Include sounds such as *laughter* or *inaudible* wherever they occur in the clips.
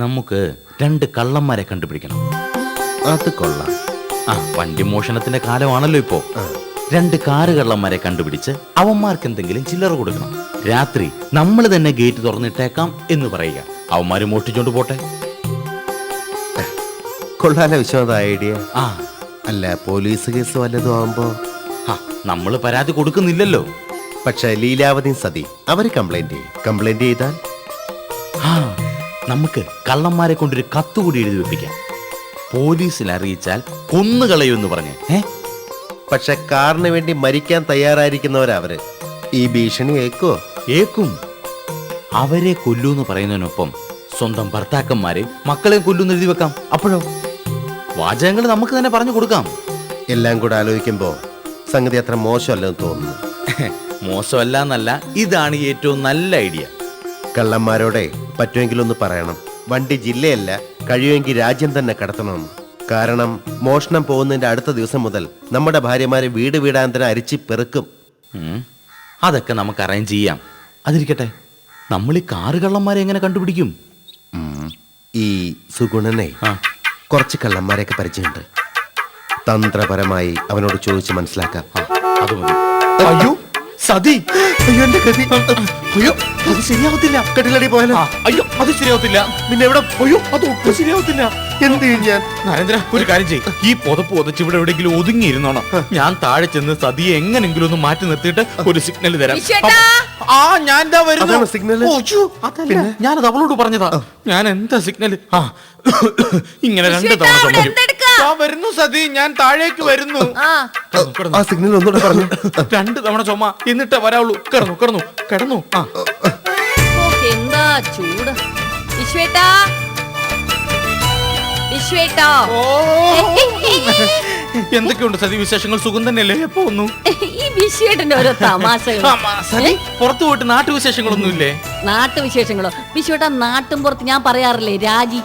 നമുക്ക് രണ്ട് കള്ളന്മാരെ കണ്ടുപിടിക്കണം. അത് കൊള്ളാം. ആ വണ്ടി മോഷണത്തിന്റെ കാലമാണല്ലോ ഇപ്പോ. രണ്ട് കാറ് കള്ളന്മാരെ കണ്ടുപിടിച്ച് അവന്മാർക്ക് എന്തെങ്കിലും ചില്ലറ കൊടുക്കണം. രാത്രി നമ്മൾ തന്നെ ഗേറ്റ് തുറന്നിട്ടേക്കാം എന്ന് പറയുക. അവന്മാര് മോഷ്ടിച്ചോണ്ട് പോട്ടെ. കൊള്ളാലോ വിശ്വാസ ഐഡിയ. ആ. അല്ല പോലീസ് കേസ് വല്ലതും ആവുമ്പോ? നമ്മൾ പരാതി കൊടുക്കുന്നില്ലല്ലോ. പക്ഷെ ലീലാവതി സതി അവർ കംപ്ലൈന്റ് ചെയ്യും. കംപ്ലൈന്റ് ചെയ്താൽ? ആ. നമുക്ക് കള്ളന്മാരെ കൊണ്ടൊരു കത്തുകൂടി എഴുതി വെപ്പിക്കാം. പോലീസിൽ അറിയിച്ചാൽ കൊന്നുകളയുമെന്ന് പറഞ്ഞ്. ഏ? പക്ഷെ കാറിന് വേണ്ടി മരിക്കാൻ തയ്യാറായിരിക്കുന്നവരാ അവർ. ഈ ഭീഷണി ഏക്കോ ഏക്കും. അവരെ കൊല്ലൂന്ന് പറയുന്നതിനൊപ്പം സ്വന്തം ഭർത്താക്കന്മാരെ മക്കളെ കൊല്ലൂന്ന് എഴുതി വെക്കാം. അപ്പോഴോ? വാചകങ്ങൾ നമുക്ക് തന്നെ പറഞ്ഞു കൊടുക്കാം. എല്ലാം കൂടെ ആലോചിക്കുമ്പോ സംഗതി അത്ര മോശമല്ലെന്ന് തോന്നുന്നു. *laughs* മോശമല്ല എന്നല്ല ഇതാണ് ഏറ്റവും നല്ല ഐഡിയ. കള്ളന്മാരോടെ പറ്റുമെങ്കിൽ ഒന്ന് പറയണം. വണ്ടി ജില്ലയല്ല കഴിയുമെങ്കിൽ രാജ്യം തന്നെ കടത്തണമെന്ന് കാരണം മോഷണം പോകുന്നതിന്റെ അടുത്ത ദിവസം മുതൽ നമ്മുടെ ഭാര്യമാരെ വീട് വീടാന്തരം അരിച്ച് പെറുക്കും. അതൊക്കെ നമുക്ക് അറേഞ്ച് ചെയ്യാം. അതിരിക്കട്ടെ നമ്മൾ ഈ കാറ് കള്ളന്മാരെ എങ്ങനെ കണ്ടുപിടിക്കും? ഈ സുഗുണനെ കുറച്ച് കള്ളന്മാരെയൊക്കെ പരിചയമുണ്ട്. തന്ത്രപരമായി അവനോട് ചോദിച്ച് മനസ്സിലാക്കാം. അത് മതി. അയ്യോ! സതി. അയ്യോ എന്റെ ഗതി. അയ്യോ അത് ശരിയാവത്തില്ല. കട്ടിലടി പോയാലോ? അയ്യോ അത് ശരിയാവത്തില്ല. പിന്നെ എവിടെ? അയ്യോ അത് ഒട്ടും ശരിയാവത്തില്ല. എന്ത് ചെയ്യും ഞാൻ? നരേന്ദ്ര ഒരു കാര്യം ചെയ്യും. ഈ പുതപ്പ് പുതച്ച് ഇവിടെ എവിടെയെങ്കിലും ഒതുങ്ങിയിരുന്നോണം. ഞാൻ താഴെ ചെന്ന് സതിയെ എങ്ങനെങ്കിലും ഒന്ന് മാറ്റി നിർത്തിയിട്ട് ഒരു സിഗ്നൽ തരാം. ആ ഞാൻ എന്താ വരുന്നു സിഗ്നൽ. ഞാനത് അവളോട് പറഞ്ഞതാ. ഞാൻ എന്താ സിഗ്നൽ ആ *coughs* ഇങ്ങനെ രണ്ട് തവണ തവണ സംഭവിക്കും വരുന്നു സതി ഞാൻ താഴേക്ക് വരുന്നു. ആ. സിഗ്നൽ ഒന്നുകൂടെ പറഞ്ഞു. രണ്ട് തവണ ചുമ എന്നിട്ടേ വരാവുള്ളൂ. കിടന്നു കിടന്നു കിടന്നു. ആ. എന്താ ചൂട്. വിശ്വേട്ടാ. വിശ്വേട്ടാ. എന്തൊക്കെയുണ്ട് സതി വിശേഷങ്ങൾ? സുഖം തന്നെയല്ലേ? എപ്പോ ഒന്നു ഈ വിശ്വേട്ടന്റെ ഓരോ തമാശകൾ. പുറത്തു പോയിട്ട് നാട്ടുവിശേഷങ്ങളൊന്നും ഇല്ലേ നാട്ടുവിശേഷങ്ങളോ? വിശ്വേട്ടാ നാട്ടും പുറത്ത് ഞാൻ പറയാറില്ലേ രാജി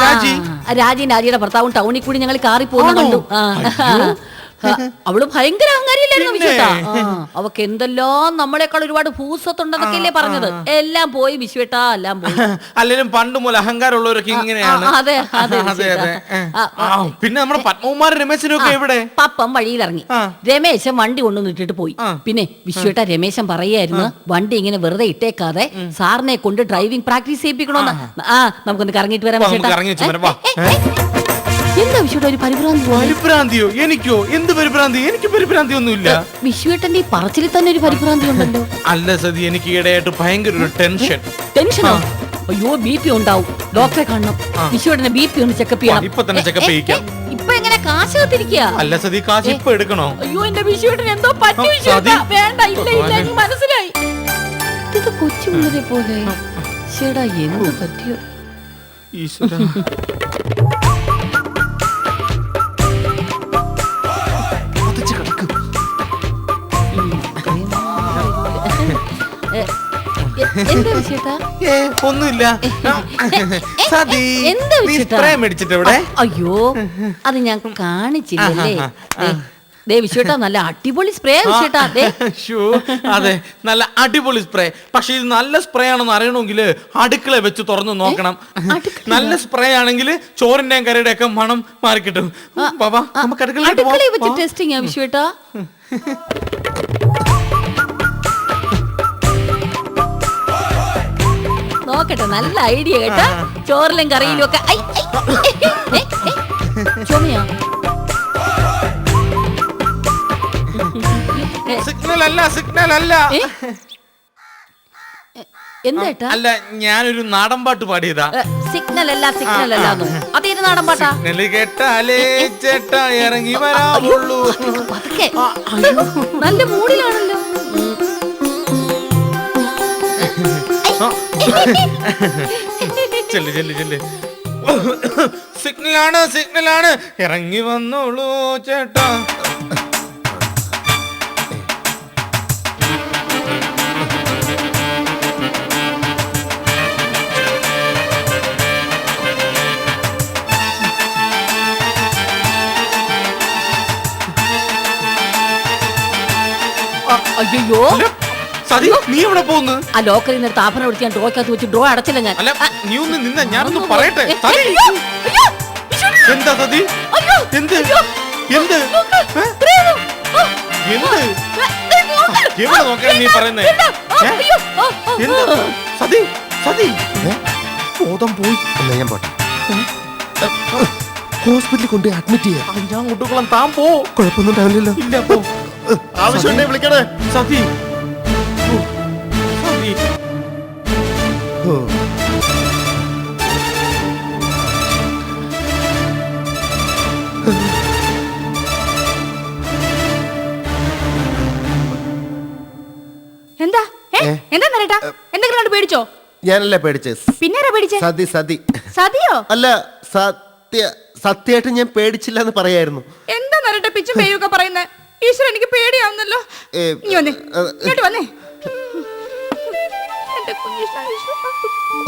രാജി. ആ, രാജിയും രാജിയുടെ ഭർത്താവും ടൗണിൽ കൂടി ഞങ്ങൾ കാറി പോകുന്നു കണ്ടു ആ. അവൾ ഭയങ്കര അഹങ്കാരിയല്ലായിരുന്നു? വിശ്വേട്ടാ അവക്ക് എന്തെല്ലാം നമ്മളെക്കാൾ ഒരുപാട് ഭൂസത്തുണ്ടെന്നൊക്കെയല്ലേ പറഞ്ഞത്. എല്ലാം പോയി വിശ്വേട്ടാ എല്ലാം പോയി. അല്ലെങ്കിലും പണ്ട് മുതൽ അഹങ്കാരമുള്ളവരൊക്കെ ഇങ്ങനെയാണ് അതെ, അതെ, അതെ പിന്നെ നമ്മുടെ പത്മകുമാർ രമേശനും ഒക്കെ എവിടെ? പപ്പം വഴിയിലിറങ്ങി. ഇറങ്ങി രമേശൻ വണ്ടി കൊണ്ടു ഇട്ടിട്ട് പോയി. പിന്നെ വിശ്വട്ട രമേശൻ പറയായിരുന്നു വണ്ടി ഇങ്ങനെ വെറുതെ ഇട്ടേക്കാതെ സാറിനെ കൊണ്ട് ഡ്രൈവിംഗ് പ്രാക്ടീസ് ചെയ്യിപ്പിക്കണോന്ന്. ആ. നമുക്കൊന്ന് കറങ്ങിയിട്ട് വരാം വിശ്വേട്ടാ. എന്താ വിശ്വേട്ട ഒരു പരിഭ്രാന്തി പോലെ? പരിഭ്രാന്തിയോ? എനിക്കോ? എന്ത് പരിഭ്രാന്തി? എനിക്ക് പരിഭ്രാന്തി ഒന്നുമില്ല വിഷുവേട്ടന്റെ ഈ പറച്ചിൽ തന്നെ ഒരു പരിഭ്രാന്തി ഉണ്ടല്ലോ. അല്ല സതി എനിക്ക് ഇടയായിട്ട് ഭയങ്കര ഒരു ടെൻഷൻ. ടെൻഷനോ? അയ്യോ ബി പി ഉണ്ടാവും. ഡോക്ടറെ കാണണം. വിശ്വേട്ടന്റെ ബി പി ഒന്ന് ചെക്കപ്പ് ചെയ്യണം ഇപ്പൊ തന്നെ check up ഏ, ഏ, ചെയ്യിക്കാം. ഏ, ഇപ്പൊ എങ്ങനെ കാശ് കത്തിരിക്കുക അല്ല സതി കാശ് ഇപ്പൊ എടുക്കണോ? അയ്യോ എന്റെ വിഷുവേട്ടൻ എന്തോ പറ്റി ആ, വിഷുവേട്ടാ സതി. വേണ്ട ഇല്ല ഇല്ല. എനിക്ക് മനസ്സിലായി. ഇത് കൊച്ചുമുള്ളരെ പോലെ. ചേടാ എന്ത് പറ്റിയോ? ഈശ്വര. എന്താ ഏ, ഒന്നുമില്ല. സതി എന്താ നീ മേടിച്ചിട്ട് അയ്യോ അത് ഞാൻ കാണിച്ചില്ലല്ലേ. ദേ, നല്ല അടിപൊളി സ്പ്രേ ദേ. അതെ നല്ല അടിപൊളി സ്പ്രേ പക്ഷെ ഇത് നല്ല സ്പ്രേ ആണെന്ന് അറിയണമെങ്കിൽ അടുക്കള വെച്ച് തുറന്നു നോക്കണം. നല്ല സ്പ്രേ ആണെങ്കിൽ ചോറിന്റെയും കറിയുടെ ഒക്കെ മണം മാറി കിട്ടും ബാബാ നമുക്ക് അടുക്കളയിലോട്ട് അടുക്കളയിൽ വെച്ച് പോവാം. ടെസ്റ്റിംഗ് ആ നോക്കട്ടെ നല്ല ഐഡിയ കേട്ടോ. ചോറിലും കറിയിലും ഒക്കെ. ഐ, ഐ, ഏ, ഏ, ചുമയാ? സിഗ്നൽ അല്ല സിഗ്നൽ അല്ല. ഏ? ഞാനൊരു നാടൻ പാട്ട് പാടിയതാ. സിഗ്നൽ അല്ല സിഗ്നൽ അല്ല അതേത് നാടൻ പാട്ടാ? സിഗ്നൽ കേട്ടാലേ ചേട്ടാ ഇറങ്ങി വരാമുള്ളൂ പതുക്കെ നല്ല മൂഡിലാണല്ലോ ചെല്ല് ചെല്ല് ചെല്ല്. സിഗ്നലാണ് സിഗ്നലാണ്. ഇറങ്ങി വന്നോളൂ ചേട്ടാ. അയ്യോ സതി നീ എവിടെ പോകുന്നു? ആ ലോക്കറിൽ നിന്ന് ആഭരണം എടുത്ത് ഞാൻ ഡ്രോക്കകത്ത് വെച്ച് ഡ്രോ അടച്ചില്ല ഞാൻ. അല്ല നീ ഒന്ന് നിന്ന ഞാനൊന്ന് പറയട്ടെ. സതി. എന്താ സതി? എന്ത്? എന്ത്? എന്ത്. എവിടെ നോക്കാൻ നീ പറയുന്നേ? എന്താ? സതി സതി. ബോധം പോയി. എന്നാ ഞാൻ പോട്ടെ. ഹോസ്പിറ്റലിൽ കൊണ്ട് അഡ്മിറ്റ് ചെയ്യാം. ഞാൻ കൊണ്ടുകൊള്ളാം താൻ പോ. കുഴപ്പമൊന്നും ഉണ്ടാവില്ലല്ലോ. ഇല്ല പോ. ആവശ്യമുണ്ടെ വിളിക്കണേ. സതി. പേടിച്ചോ? ഞാനല്ലേ പേടിച്ചേ? പിന്നെ പേടിച്ചേ? സതി സതി. സതിയോ? അല്ല സത്യ സത്യമായിട്ട് ഞാൻ പേടിച്ചില്ല എന്ന് പറയായിരുന്നു. എന്താ നരേട്ടാ പിച്ചും പേയൊക്കെ പറയുന്നേ? ഈശ്വരൻ എനിക്ക് പേടിയാവുന്നല്ലോ. നീ വന്നേ. ഇങ്ങോട്ട് വന്നേ.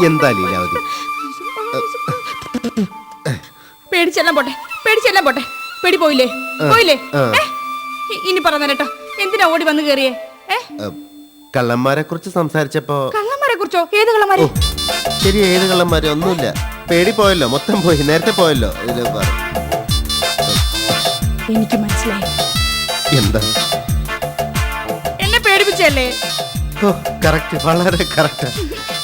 എന്താ ലീലാവതി? പേടിച്ചെല്ലാം പോട്ടെ പേടിച്ചെല്ലാം പോട്ടെ. പേടി പോയില്ലേ? പോയില്ലേ? ഇനി പറഞ്ഞേട്ടോ നരേട്ടാ എന്തിനാ ഓടി വന്ന് കേറിയേ? കള്ളന്മാരെ കുറിച്ച് സംസാരിച്ചപ്പോ കുറിച്ചോ? ഏത് കള്ളന്മാരെ? ശരി ഏത് കള്ളന്മാരെ? ഒന്നുമില്ല. പേടി പോയല്ലോ മൊത്തം പോയി. നേരത്തെ പോയല്ലോ. പറ. എനിക്ക് മനസ്സിലായി. എന്താ? എന്നെ പേടിപ്പിച്ചല്ലേ ഓ കറക്റ്റ് വളരെ കറക്റ്റ്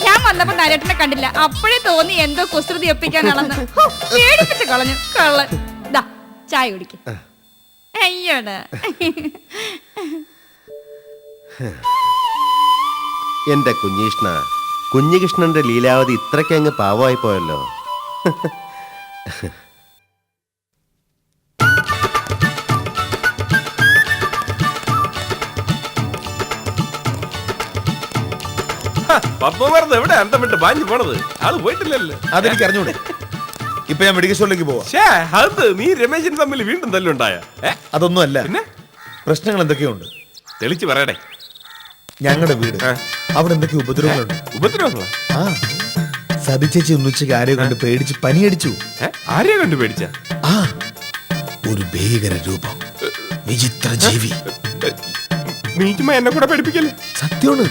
ഞാൻ വന്നപ്പോ നരേട്ടനെ കണ്ടില്ല. അപ്പോഴേ തോന്നി എന്തോ കുസൃതി ഒപ്പിക്കാനാണെന്ന് ഹോ, പേടിപ്പിച്ച് കളഞ്ഞു. കള്ളൻ. ദാ ചായ കുടിക്ക്. അയ്യോടാ. എന്റെ കുഞ്ഞീഷ്ണ കുഞ്ഞികൃഷ്ണന്റെ ലീലാവതി ഇത്രയ്ക്ക് അങ്ങ് പാവമായി പോയല്ലോ എവിടെ? അന്തം വിട്ട് ബാഞ്ഞു പോണത്. ആൾ പോയിട്ടില്ലല്ലോ. അതെനിക്ക് അറിഞ്ഞൂടെ. ഇപ്പൊ ഞാൻ മെഡിക്കൽ സ്റ്റോറിലേക്ക് പോവാ. ഷേ അത് നീ രമേശൻ തമ്മിൽ വീണ്ടും തല്ലുണ്ടായ? ഏ? അതൊന്നും അല്ല പിന്നെ? പ്രശ്നങ്ങൾ എന്തൊക്കെയുണ്ട്? തെളിച്ചു പറയടേ. ഞങ്ങളുടെ വീട്. അവിടെ എന്തൊക്കെ ഉപദ്രവങ്ങളുണ്ട്. ഉപദ്രവങ്ങളോ? ആ. സതി ചേച്ചി ഒന്നിച്ചേക്ക് ആരെയോ കണ്ട് പേടിച്ച് പനിയടിച്ചു. ആരെയോ കണ്ട് പേടിച്ച? ആ. ഒരു ഭീകര രൂപം. വിചിത്ര ജീവി. എന്നെ കൂടെ പഠിപ്പിക്കല്ലേ സത്യമാണ്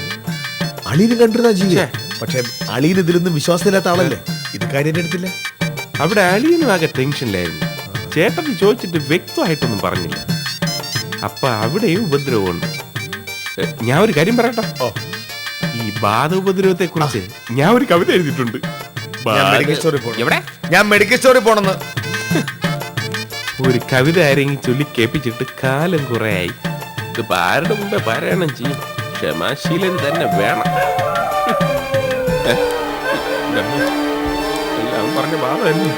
അളീന് കണ്ടിരുന്ന ജീവി. പക്ഷെ അളീന് ഇതിലൊന്നും വിശ്വാസമില്ലാത്ത ആളല്ലേ? ഇത് കാര്യം എടുത്തില്ല. അവിടെ അളിയനും ആകെ ടെൻഷനിലായിരുന്നു. ചേട്ടൻ ചോദിച്ചിട്ട് വ്യക്തമായിട്ടൊന്നും പറഞ്ഞില്ല. അപ്പൊ അവിടെയും ഉപദ്രവമുണ്ട്. ഞാൻ ഒരു കാര്യം പറയട്ടെ ഈ ബാധ ഉപദ്രവത്തെ കുറിച്ച് ഞാൻ ഒരു കവിത എഴുതിയിട്ടുണ്ട് ഞാൻ മെഡിക്കൽ സ്റ്റോറിൽ പോകണം എവിടെ ഞാൻ മെഡിക്കൽ സ്റ്റോറിൽ പോണെന്ന് ഒരു കവിത ആരെങ്കിലും ചൊല്ലി കേൾപ്പിച്ചിട്ട് കാലം കുറെ ആയി ഇത് ആരുടെ മുമ്പേ പാരായണം ചെയ്യും ക്ഷമാശീലൻ തന്നെ വേണം. എല്ലാം പറഞ്ഞ ബാധ തന്നെ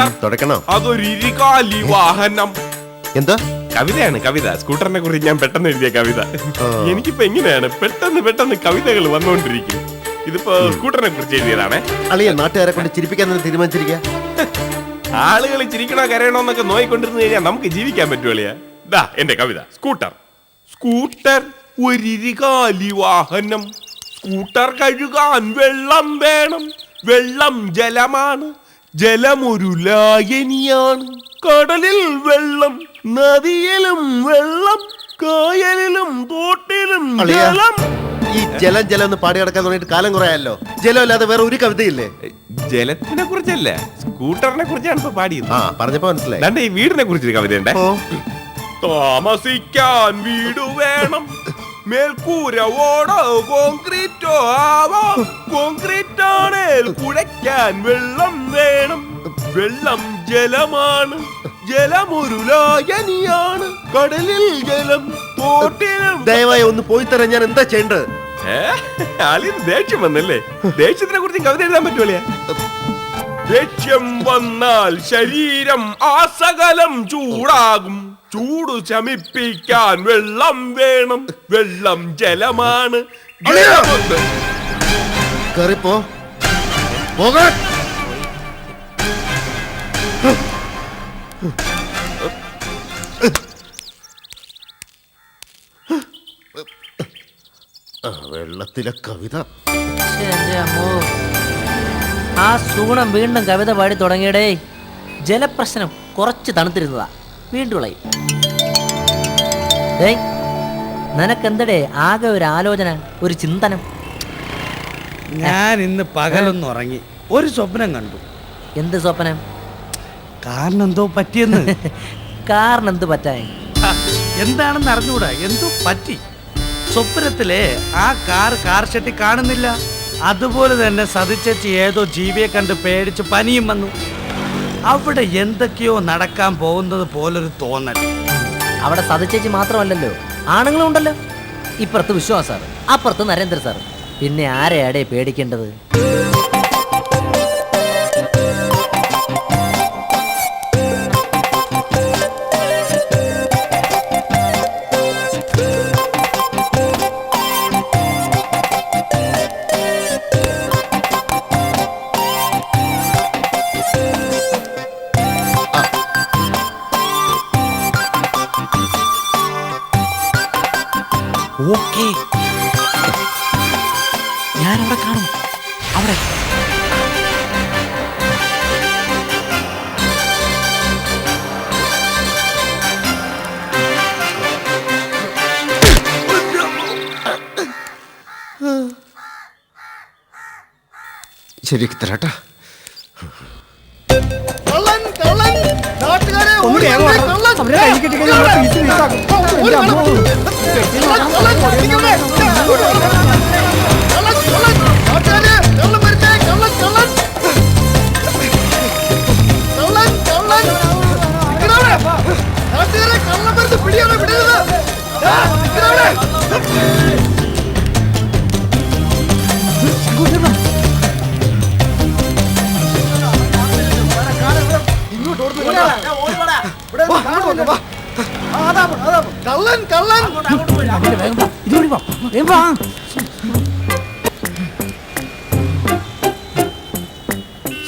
സ്കൂട്ടർ തുടക്കണോ? അതൊരു ഇരുകാലി വാഹനം. എന്താ? കവിതയാണ് കവിത. സ്കൂട്ടറിനെ കുറിച്ച് ഞാൻ പെട്ടെന്ന് എഴുതിയ കവിത. എനിക്കിപ്പോ എങ്ങനെയാണ് പെട്ടെന്ന് പെട്ടെന്ന് കവിതകൾ വന്നുകൊണ്ടിരിക്കും ഇതിപ്പോ സ്കൂട്ടറിനെ കുറിച്ച് എഴുതിയതാണേ. അളിയ നാട്ടുകാരെ കൊണ്ട് ചിരിപ്പിക്കാൻ തീരുമാനിച്ചിരിക്കുക ആളുകൾ ചിരിക്കണോ കരയണോ എന്നൊക്കെ നോയിക്കൊണ്ടിരുന്ന് കഴിഞ്ഞാൽ നമുക്ക് ജീവിക്കാൻ പറ്റുമല്ലേ ദാ എന്റെ കവിത. സ്കൂട്ടർ. സ്കൂട്ടർ ഒരിരികാലി വാഹനം. സ്കൂട്ടർ കഴുകാൻ വെള്ളം വേണം. വെള്ളം ജലമാണ്. ജലമൊരു ലായനിയാണ് കടലിൽ വെള്ളം നദിയിലും വെള്ളം കായലിലും തോട്ടിലും അളിയ ജലം. ഈ ജലം ജലം എന്ന് പാടി കിടക്കാൻ തുടങ്ങിയിട്ട് കാലം കുറയായല്ലോ. ജലം അല്ലാതെ വേറെ ഒരു കവിതയില്ലേ? ജലത്തിനെ കുറിച്ചല്ല സ്കൂട്ടറിനെ കുറിച്ചാണ് ഇപ്പൊ പാടിയത്. ആ പറഞ്ഞപ്പോ മനസ്സിലായി. ദാണ്ടെ ഈ വീടിനെ കുറിച്ചൊരു കവിതയുണ്ടേ. ഓ താമസിക്കാൻ വീട് വേണം. മേൽക്കൂര ഓടോ കോൺക്രീറ്റോ ആവോ കോൺക്രീറ്റ് ആണേൽ കുഴയ്ക്കാൻ വെള്ളം വേണം. വെള്ളം ജലമാണ്. ജലമൊരു ലായനിയാണ്. കടലിൽ ജലം തോട്ടിലും ദയവായി ഒന്ന് പോയി തരാൻ ഞാൻ എന്താ ചെയ്യേണ്ടത്? ആളിന് ദേഷ്യം വന്നല്ലേ? ദേഷ്യത്തിനെ കുറിച്ച് കവിത എഴുതാൻ പറ്റൂലേ ദേഷ്യം വന്നാൽ ശരീരം ആസകലം ചൂടാകും. ചൂട് ശമിപ്പിക്കാൻ വെള്ളം വേണം. വെള്ളം ജലമാണ്. വെള്ളത്തിലെ കേറിപ്പോ. പോകാൻ. കവിത. ആ സൂണം വീണ്ടും കവിത പാടി തുടങ്ങിയടേ. ജലപ്രശ്നം കുറച്ച് തണുത്തിരുന്നതാ. വീണ്ടും ഇളയി. ഏയ് നിനക്കെന്തടേ ആകെ ഒരു ആലോചന ഒരു ചിന്തനം? ഞാൻ ഇന്ന് പകലൊന്നും ഉറങ്ങി. ഒരു സ്വപ്നം കണ്ടു. എന്ത് സ്വപ്നം? കാരണം എന്തോ പറ്റിയെന്ന്. *laughs* കാരണം എന്ത് പറ്റാൻ എന്താണെന്ന് അറിഞ്ഞുകൂടാ. എന്തോ പറ്റി. സ്വപ്നത്തിലെ ആ കാർ കാർ ഷെട്ടി കാണുന്നില്ല. അതുപോലെ തന്നെ സതിച്ചേച്ചി ഏതോ ജീവിയെ കണ്ട് പേടിച്ച് പനിയും വന്നു. അവിടെ എന്തൊക്കെയോ നടക്കാൻ പോകുന്നത് പോലൊരു തോന്നൽ. അവിടെ സതിച്ചേച്ചി മാത്രമല്ലല്ലോ. ആണുങ്ങളും ഉണ്ടല്ലോ. ഇപ്പുറത്ത് വിശ്വാസ് സാർ അപ്പുറത്ത് നരേന്ദ്ര സാർ പിന്നെ ആരെയാടെ പേടിക്കേണ്ടത്? ശരിയാക്കി തരാട്ടാ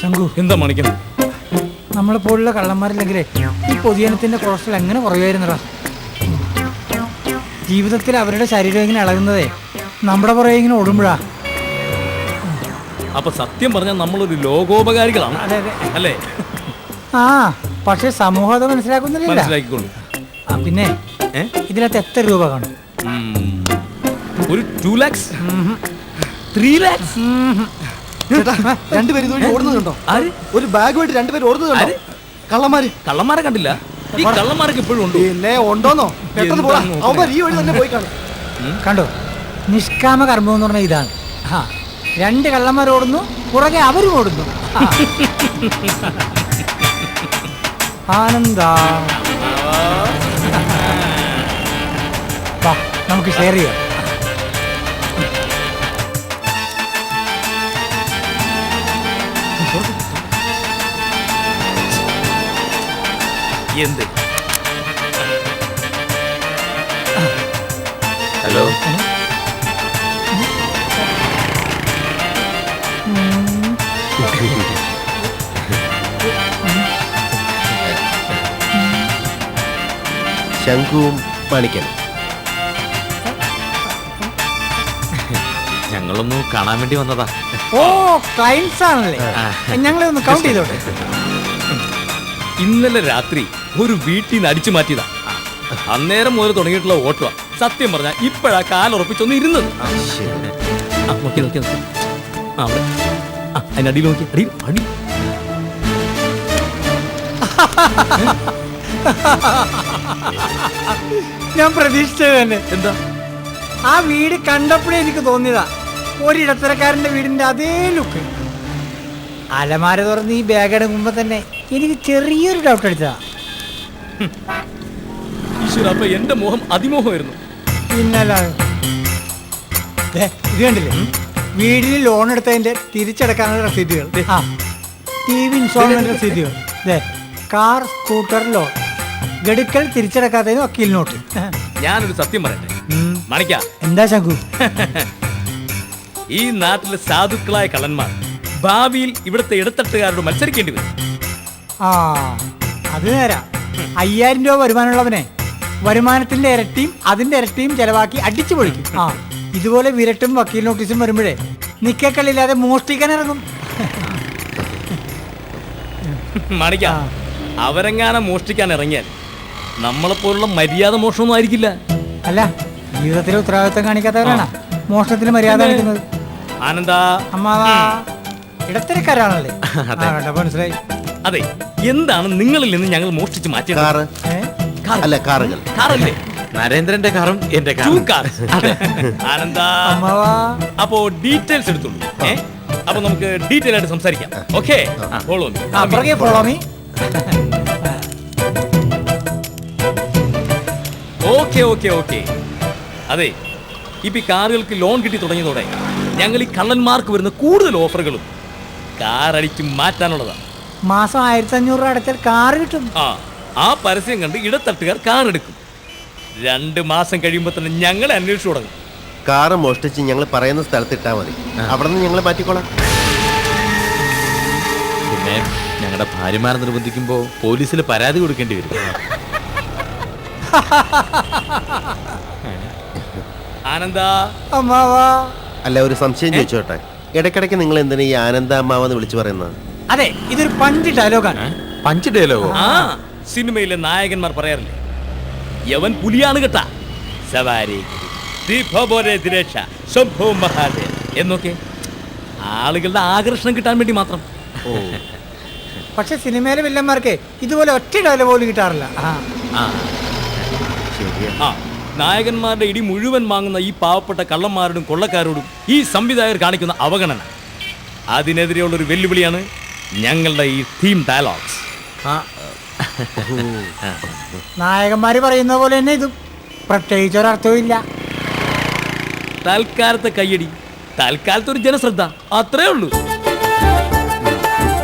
ശംഖു എന്താ മണിക്കുന്നത്? നമ്മളെ പോലുള്ള കള്ളന്മാരില്ലെങ്കിലേ ഈ പൊതുജനത്തിന്റെ കൊളസ്ട്രോൾ എങ്ങനെ കുറയുമായിരുന്നടാ? ജീവിതത്തിൽ അവരുടെ ശരീരം ഇങ്ങനെ ഇളകുന്നതേ നമ്മുടെ പുറകെ ഇങ്ങനെ ഓടുമ്പോഴാ. അപ്പൊ സത്യം പറഞ്ഞാൽ നമ്മളൊരു ലോകോപകാരികളാണ്. അതെ അതെ. അല്ലേ? ആ പക്ഷെ സമൂഹം അത് മനസ്സിലാക്കുന്നില്ല മനസ്സിലാക്കിക്കൊള്ളു ആ, പിന്നെ ഏ? ഇതിനകത്ത് എത്ര രൂപ കാണും? ഒരു ടു ലാക്സ്? ത്രീ ലാക്സ്? രണ്ടുപേരും ഇതുവഴി ഓടുന്നത് കണ്ടോ? ആര്? ഒരു ബാഗുമായിട്ട് രണ്ടുപേരും ഓടുന്നത് ഓടുന്നുണ്ടോ കള്ളന്മാര്. കള്ളന്മാരെ കണ്ടില്ല. ഈ കള്ളന്മാർക്ക് ഇപ്പോഴും ഉണ്ട്? പിന്നെ ഉണ്ടോന്നോ? പെട്ടെന്ന് പോടാ. എന്താ നോക്കണേ? അവന്മാർ ഈ വഴി തന്നെ പോയി കാണും. കണ്ടോ? നിഷ്കാമ കർമ്മം എന്ന് പറഞ്ഞാൽ ഇതാണ്. ആ രണ്ട് കള്ളന്മാർ ഓടുന്നു പുറകെ അവരും ഓടുന്നു. *laughs* ആ. ആനന്ദ നമുക്ക് ഷെയർ ചെയ്യാം. എന്ത്? ഹലോ? ശംഖുവും മാണിക്കനും. ഞങ്ങളൊന്ന് കാണാൻ വേണ്ടി വന്നതാ. ഓ ക്ലയൻസ് ആണല്ലേ? ഞങ്ങളെ ഒന്ന് കൗണ്ട് ചെയ്തോട്ടെ. ഇന്നലെ രാത്രി ഒരു വീട്ടിൽ നിന്ന് അടിച്ചു മാറ്റിയതാ. അന്നേരം മുതൽ തുടങ്ങിയിട്ടുള്ള ഓട്ടുവാ. സത്യം പറഞ്ഞാൽ ഇപ്പോഴാ കാലുറപ്പിച്ചൊന്ന് ഇരുന്നത്. നോക്കി നോക്കി നോക്കി. ആ അവിടെ. ആ അടിയിൽ നോക്കി. അടി അടി. ഞാൻ പ്രതീക്ഷിച്ചത് തന്നെ. എന്താ? ആ വീട് കണ്ടപ്പോഴേ എനിക്ക് തോന്നിയതാ. ഒരിടത്തരക്കാരന്റെ വീടിന്റെ അതേ ലുക്ക് അലമാര തുറന്ന് ഈ ബാഗ് എടുക്കുമ്പോ തന്നെ എനിക്ക് ചെറിയൊരു ഡൗട്ട് അടിച്ചതാ ഈശ്വര അപ്പൊ എന്റെ മോഹം അതിമോഹമായിരുന്നു. പിന്നല്ലാതെ ദേ, ഇത് കണ്ടില്ലേ? വീടിന് ലോൺ എടുത്തതിന്റെ തിരിച്ചടക്കാനുള്ള റെസീറ്റുകൾ. ടി വി ഇൻസ്റ്റാൾമെന്റ് റസീറ്റുകൾ. കാർ സ്കൂട്ടർ ലോൺ ഗഡുക്കൾ തിരിച്ചടക്കാത്തതിന് വക്കീൽ നോട്ട്. ഞാനൊരു സത്യം പറയട്ടെ? മണിക്ക. എന്താ ശങ്കു *laughs* ഈ നാട്ടിലെ സാധുക്കളായ കള്ളന്മാർ ഭാവിയിൽ ഇവിടുത്തെ ഇടത്തട്ടുകാരോട് മത്സരിക്കേണ്ടി വരും. ആ അത് നേരാ. അയ്യായിരം രൂപ വരുമാനമുള്ളവനെ വരുമാനത്തിന്റെ ഇരട്ടിയും അതിന്റെ ഇരട്ടിയും ചെലവാക്കി അടിച്ചു പൊളിക്കും. ആ ഇതുപോലെ വിരട്ടും വക്കീൽ നോട്ടീസും വരുമ്പോഴേ നിക്കക്കളില്ലാതെ മോഷ്ടിക്കാൻ ഇറങ്ങും മാണിക്ക അവരെങ്ങാനും മോഷ്ടിക്കാൻ ഇറങ്ങിയാൽ? നമ്മളെ നമ്മളെപ്പോലുള്ള മര്യാദ മോഷണമൊന്നും ആയിരിക്കില്ല. അല്ല ജീവിതത്തിലെ ഉത്തരവാദിത്വം കാണിക്കാത്തവരാണ് മോഷണത്തിന് മര്യാദ കാണിക്കുന്നത്. ആനന്ദാ. അമ്മാവാ. ഇടത്തരക്കാരാണല്ലേ? *laughs* ആ, കണ്ടപ്പോ മനസ്സിലായി. അതെ എന്താണ് നിങ്ങളിൽ നിന്ന് ഞങ്ങൾ മോഷ്ടിച്ച് മാറ്റിയത്? കാറ്. അല്ല കാറുകൾ. കാറല്ലേ? നരേന്ദ്രന്റെ കാറും എന്റെ കാറും. *laughs* ആനന്ദാ. അമ്മാവാ. അപ്പോ ഡീറ്റെയിൽസ് എടുത്തുള്ളൂ. ഏ? അപ്പൊ നമുക്ക് ഡീറ്റെയിൽ ആയിട്ട് സംസാരിക്കാം. ഓക്കെ? ആ. പുറകെ ഓക്കെ ഓക്കെ ഓക്കെ. അതെ ഇപ്പൊ ഈ കാറുകൾക്ക് ലോൺ കിട്ടി തുടങ്ങിയതോടെ ഞങ്ങൾ ഈ കള്ളന്മാർക്ക് വരുന്ന കൂടുതൽ ഓഫറുകളും കാറടിച്ച് മാറ്റാനുള്ളതാണ് മാസം ആയിരത്തി അഞ്ഞൂറ് രൂപ അടച്ചാൽ കാർ കിട്ടും. ആ ആ പരസ്യം കണ്ട് ഇടത്തട്ടുകാർ കാർ എടുക്കും. രണ്ട് മാസം കഴിയുമ്പോൾ തന്നെ ഞങ്ങളെ അന്വേഷിച്ചു തുടങ്ങും. കാറ് മോഷ്ടിച്ച് ഞങ്ങൾ പറയുന്ന സ്ഥലത്ത് ഇട്ടാൽ മതി. അവിടെ നിന്ന് ഞങ്ങൾ മാറ്റിക്കോളാം. പിന്നെ ഞങ്ങളുടെ ഭാര്യമാരെ നിർബന്ധിക്കുമ്പോ പോലീസിൽ പരാതി കൊടുക്കേണ്ടി വരും. *laughs* ആനന്ദാ. അമ്മാവാ. അല്ല ഒരു സംശയം ചോദിച്ചോട്ടെ? ഇടയ്ക്കിടയ്ക്ക് നിങ്ങൾ എന്തിനാ ഈ ആനന്ദ അമ്മാവെന്ന് വിളിച്ചു പറയുന്നത്? അതെ ഇതൊരു പഞ്ച് ഡയലോഗാണ് പഞ്ച് ഡയലോഗോ ആ സിനിമയിലെ നായകന്മാർ പറയാറില്ലേ? യവൻ പുലിയാണ് കേട്ടാ. സവാരി എന്നൊക്കെ. ആളുകളുടെ ആകർഷണം കിട്ടാൻ വേണ്ടി മാത്രം. പക്ഷെ സിനിമയിലെ വില്ലന്മാർക്ക് ഇതുപോലെ ഒറ്റ ഡയലോഗ് പോലും കിട്ടാറില്ല. ആ. ആ. ആ. നായകന്മാരുടെ ഇടി മുഴുവൻ വാങ്ങുന്ന ഈ പാവപ്പെട്ട കള്ളന്മാരോടും കൊള്ളക്കാരോടും ഈ സംവിധായകർ കാണിക്കുന്ന അവഗണന. അതിനെതിരെയുള്ള ഒരു വെല്ലുവിളിയാണ് ഞങ്ങളുടെ ഈ തീം ഡയലോഗ്സ് നായകന്മാര് പറയുന്ന പോലെ തന്നെ ഇതും. പ്രത്യേകിച്ച് ഒരർത്ഥവും ഇല്ല. തൽക്കാലത്തെ കയ്യടി തൽക്കാലത്തെ ഒരു ജനശ്രദ്ധ അത്രേ ഉള്ളൂ.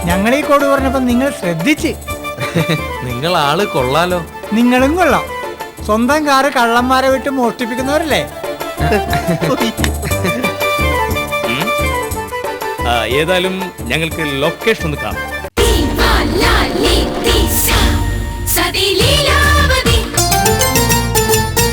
ഞങ്ങൾ ഈ കോഡ് പറഞ്ഞപ്പോ നിങ്ങൾ ശ്രദ്ധിച്ച്. *laughs* നിങ്ങൾ ആൾ കൊള്ളാലോ. നിങ്ങളും കൊള്ളാം. സ്വന്തം കാറ് കള്ളന്മാരെ വിട്ട് മോഷ്ടിപ്പിക്കുന്നവരല്ലേ? ഏതായാലും ഞങ്ങൾക്ക് ലൊക്കേഷൻ ഒന്ന് കാണാം.